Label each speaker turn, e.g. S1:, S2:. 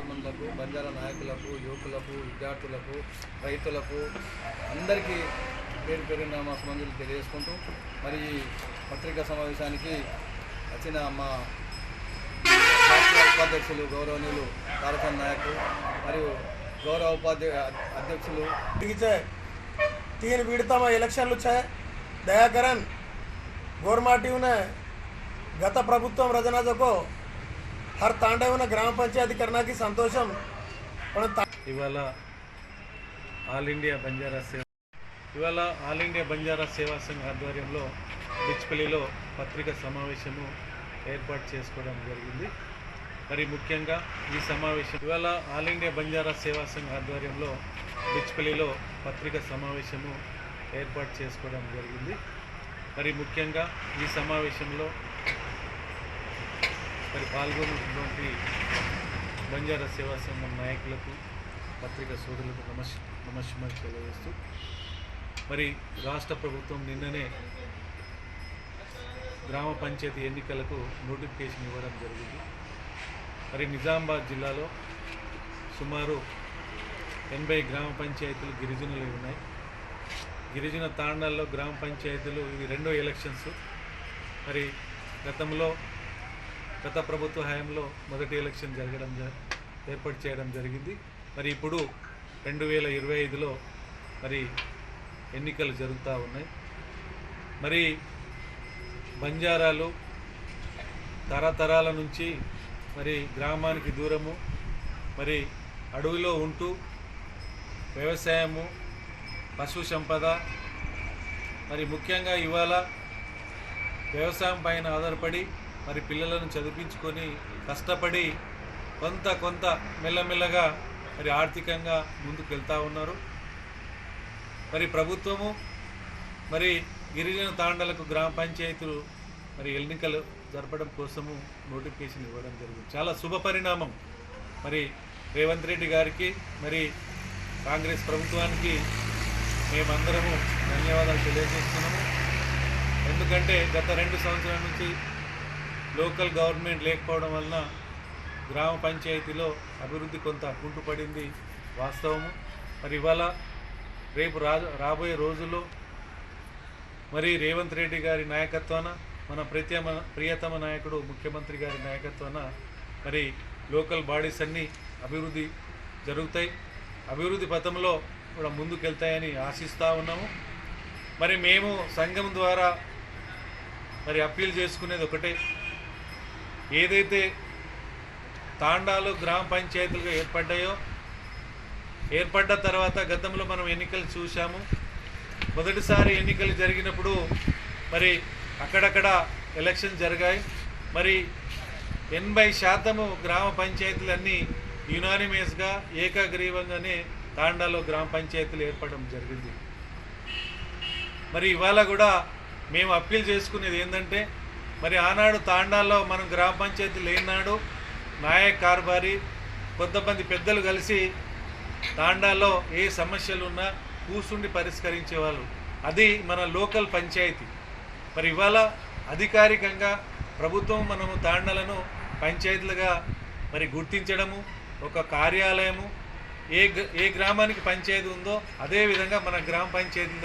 S1: మందులకు బంజారా నాయకులకు యువకులకు విద్యార్థులకు రైతులకు అందరికీ పేరు పేరున మా సుమంజులు తెలియజేసుకుంటూ మరి పత్రికా సమావేశానికి వచ్చిన మా ఉపాధ్యక్షులు గౌరవనీయులు తారకన్ నాయక్ మరియు గౌరవ ఉపాధ్యక్ష అధ్యక్షులు.
S2: దిగితే తీరు విడతామా? ఎలక్షన్లు వచ్చాయి? దయాకరన్ గోర్మాటివున గత ప్రభుత్వం రజనాథకు హర్ తాండవున గ్రామ పంచాయతీ కరణాకి సంతోషం
S3: ఇవాళ ఆల్ ఇండియా బంజారా సేవ ఇవాళ ఆల్ ఇండియా బంజారా సేవా సంఘ ఆధ్వర్యంలో బిచ్పల్లిలో పత్రిక సమావేశము ఏర్పాటు చేసుకోవడం జరిగింది. మరి ముఖ్యంగా ఈ సమావేశం ఇవాళ ఆల్ ఇండియా బంజారా సేవా సంఘ ఆధ్వర్యంలో బిచ్పల్లిలో పత్రిక సమావేశము ఏర్పాటు చేసుకోవడం జరిగింది. మరి ముఖ్యంగా ఈ సమావేశంలో మరి పాల్గొన్నటువంటి బంజారా సేవా సంఘం నాయకులకు పత్రిక సోదరులకు నమస్ నమస్కారం తెలియజేస్తూ మరి రాష్ట్ర ప్రభుత్వం నిన్ననే గ్రామ పంచాయతీ ఎన్నికలకు నోటిఫికేషన్ ఇవ్వడం జరిగింది. మరి నిజామాబాద్ జిల్లాలో సుమారు ఎనభై గ్రామ పంచాయతీలు గిరిజనులు ఉన్నాయి. గిరిజన తాండాల్లో గ్రామ పంచాయతీలు ఇవి రెండో ఎలక్షన్స్. మరి గతంలో గత ప్రభుత్వ హయాంలో మొదటి ఎలక్షన్ జరగడం జ- ఏర్పాటు చేయడం జరిగింది. మరి ఇప్పుడు రెండు వేల ఇరవై ఐదులో మరి ఎన్నికలు జరుగుతూ ఉన్నాయి. మరి బంజారాలు తరతరాల నుంచి మరి గ్రామానికి దూరము మరి అడవిలో ఉంటూ వ్యవసాయము పశు సంపద మరి ముఖ్యంగా ఇవాళ వ్యవసాయం పైన ఆధారపడి మరి పిల్లలను చదివించుకొని కష్టపడి కొంత కొంత మెల్లమెల్లగా మరి ఆర్థికంగా ముందుకు వెళ్తూ ఉన్నారు. మరి ప్రభుత్వము మరి గిరిజన తాండలకు గ్రామ పంచాయతీలు మరి ఎన్నికలు జరపడం కోసము నోటిఫికేషన్ ఇవ్వడం జరిగింది. చాలా శుభ పరిణామం. మరి రేవంత్ రెడ్డి గారికి మరి కాంగ్రెస్ ప్రభుత్వానికి మేమందరము ధన్యవాదాలు తెలియజేస్తున్నాము. ఎందుకంటే గత రెండు సంవత్సరాల నుంచి లోకల్ గవర్నమెంట్ లేకపోవడం వలన గ్రామ పంచాయతీలో అభివృద్ధి కొంత కుంటుపడింది వాస్తవము. మరి ఇవాళ రేపు రా రాబోయే రోజుల్లో మరి రేవంత్ రెడ్డి గారి నాయకత్వాన మన ప్రత్యమ ప్రియతమ నాయకుడు ముఖ్యమంత్రి గారి నాయకత్వాన మరి లోకల్ బాడీస్ అన్నీ అభివృద్ధి జరుగుతాయి. అభివృద్ధి పథంలో కూడా ముందుకెళ్తాయని ఆశిస్తూ ఉన్నాము. మరి మేము సంఘం ద్వారా మరి అప్పీల్ చేసుకునేది ఒకటే. ఏదైతే తాండాలు గ్రామ పంచాయతీలుగా ఏర్పడ్డాయో ఏర్పడ్డ తర్వాత గతంలో మనం ఎన్నికలు చూశాము. మొదటిసారి ఎన్నికలు జరిగినప్పుడు మరి అక్కడక్కడ ఎలక్షన్ జరిగాయి. మరి ఎనభై శాతము గ్రామ పంచాయతీలన్నీ యునానిమస్గా ఏకగ్రీవంగానే తాండాలో గ్రామ పంచాయతీలు ఏర్పడడం జరిగింది. మరి ఇవాళ కూడా మేము అప్పీల్ చేసుకునేది ఏంటంటే మరి ఆనాడు తాండాల్లో మనం గ్రామ పంచాయతీ లేనాడు నాయక్ కార్బారి కొంతమంది పెద్దలు కలిసి తాండాలో ఏ సమస్యలు ఉన్నా కూర్చుండి పరిష్కరించేవాళ్ళు. అది మన లోకల్ పంచాయతీ. మరి ఇవాళ అధికారికంగా ప్రభుత్వం మనము తాండలను పంచాయతీలుగా మరి గుర్తించడము ఒక కార్యాలయము ఏ ఏ గ్రామానికి పంచాయతీ ఉందో అదే విధంగా మన గ్రామ పంచాయతీ